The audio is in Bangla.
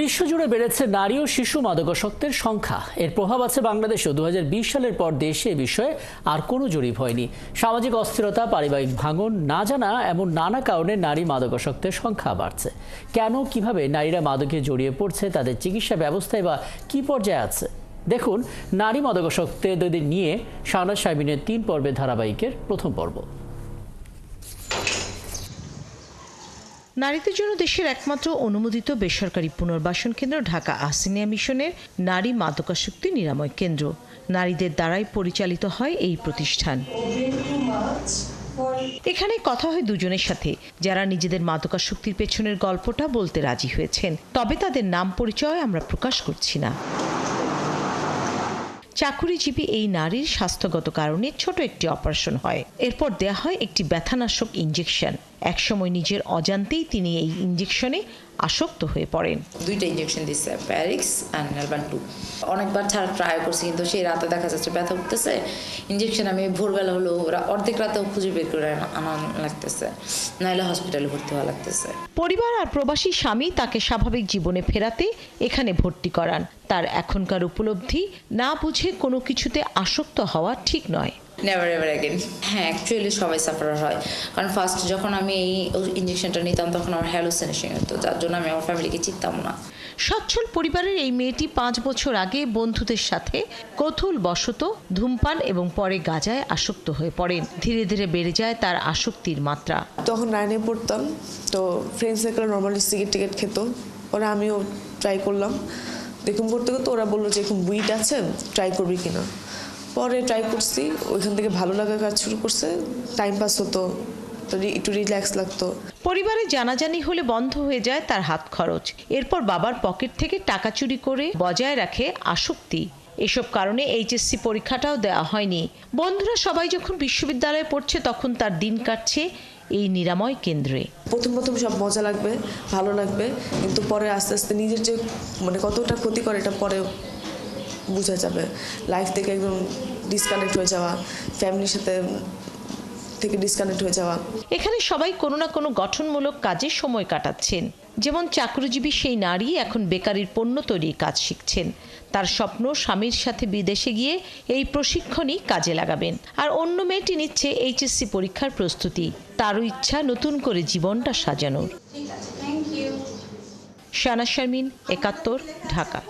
বিশ্বজুড়ে বেড়েছে নারী ও শিশু মাদকাসক্তের সংখ্যা। এর প্রভাব আছে বাংলাদেশেও। দু সালের পর দেশে এ বিষয়ে আর কোনো জরিপ হয়নি। সামাজিক অস্থিরতা, পারিবারিক ভাঙন না জানা এমন নানা কারণে নারী মাদকাসক্তের সংখ্যা বাড়ছে। কেন, কীভাবে নারীরা মাদকে জড়িয়ে পড়ছে, তাদের চিকিৎসা ব্যবস্থায় বা কী পর্যায়ে আছে? দেখুন, নারী মাদকাসক্তদের নিয়ে শাহনাজ সাহেবিনের তিন পর্বের ধারাবাহিকের প্রথম পর্ব। নারীদের জন্য দেশের একমাত্র অনুমোদিত বেসরকারি পুনর্বাসন কেন্দ্র ঢাকা আসিনিয়া মিশনের নারী মাদকাসক্তি নিরাময় কেন্দ্র। নারীদের দ্বারাই পরিচালিত হয় এই প্রতিষ্ঠান। এখানে কথা হয় দুজনের সাথে, যারা নিজেদের মাদকাসক্তির পেছনের গল্পটা বলতে রাজি হয়েছেন। তবে তাদের নাম পরিচয় আমরা প্রকাশ করছি না। চাকুরিজীবী এই নারীর স্বাস্থ্যগত কারণে ছোট একটি অপারেশন হয়। এরপর দেয়া হয় একটি ব্যথানাশক ইঞ্জেকশন একসময় নিজের অজান্তেই তিনি এই ইঞ্জেকশনে আসক্ত হয়ে পড়েন। দুইটা ইঞ্জেকশন দিচ্ছে প্যারিক্স অ্যান্ড নেলবান টু অনেকবার ছাড়া ট্রাই করছি কিন্তু সেই রাতে দেখা যাচ্ছে ব্যথা উঠতেছে। ইঞ্জেকশন আমি ভোরবেলা হলো ওরা অর্ধেক রাতেও খুঁজে বের করে আনা লাগতেছে। নাহলে হসপিটালে ভর্তি হওয়া লাগতেছে। পরিবার আর প্রবাসী স্বামী তাকে স্বাভাবিক জীবনে ফেরাতে এখানে ভর্তি করান। তার এখনকার উপলব্ধি না বুঝে কোনো কিছুতে আসক্ত হওয়া ঠিক নয়। নেভার এভার অ্যাগেন হ্যাঁ অ্যাকচুয়ালি সবাই সাফার হয়। কারণ ফার্স্ট যখন আমি এই ইঞ্জেকশনটা নিতাম তখন আমার হ্যালোসিনেশন হতো। যার জন্য আমি আমার ফ্যামিলিকে চিনতাম না। সচ্ছল পরিবারের এই মেয়েটি পাঁচ বছর আগে বন্ধুদের সাথে কৌথুল বশত ধূমপান এবং পরে গাজায় আসক্ত হয়ে পড়েন। ধীরে ধীরে বেড়ে যায় তার আসক্তির মাত্রা। তখন নাইনে পড়তাম তো ফ্রেন্ড সার্কেল নর্মালি সিগারেট টিকেট খেত। ওরা আমিও ট্রাই করলাম। দেখুন করতে করতে ওরা বলল যে এখন বুইট আছে ট্রাই করবি কিনা? পরে ট্রাই করছি ওইখান থেকে ভালো লাগা কাজ শুরু করছে টাইম পাস হতো একটু রিল্যাক্স লাগতো। পরিবারে জানাজানি হলে বন্ধ হয়ে যায় তার হাত খরচ। এরপর বাবার পকেট থেকে টাকা চুরি করে বজায় রাখে আসক্তি। এসব কারণে এইচএসসি পরীক্ষাটাও দেওয়া হয়নি। বন্ধুরা সবাই যখন বিশ্ববিদ্যালয়ে পড়ছে তখন তার দিন কাটছে এই নিরাময় কেন্দ্রে। প্রথম প্রথম সব মজা লাগবে ভালো লাগবে কিন্তু পরে আস্তে আস্তে নিজের যে মানে কতটা ক্ষতি করে এটা পরে বোঝা যাবে। লাইফ থেকে একদম ডিসকানেক্ট হয়ে যাওয়া ফ্যামিলির সাথে থেকে ডিসকানেক্ট হয়ে যাওয়া। এখানে সবাই কোনো না কোনো গঠনমূলক কাজে সময় কাটাচ্ছেন। যেমন চাকরিজীবী সেই নারী এখন বেকারির পণ্য তৈরির কাজ শিখছেন। তার স্বপ্ন স্বামীর সাথে বিদেশে গিয়ে এই প্রশিক্ষণই কাজে লাগাবেন। আর অন্য মেয়েটি নিচ্ছে এইচএসসি পরীক্ষার প্রস্তুতি। তারও ইচ্ছা নতুন করে জীবনটা সাজানোর। শানা শারমিন একাত্তর ঢাকা।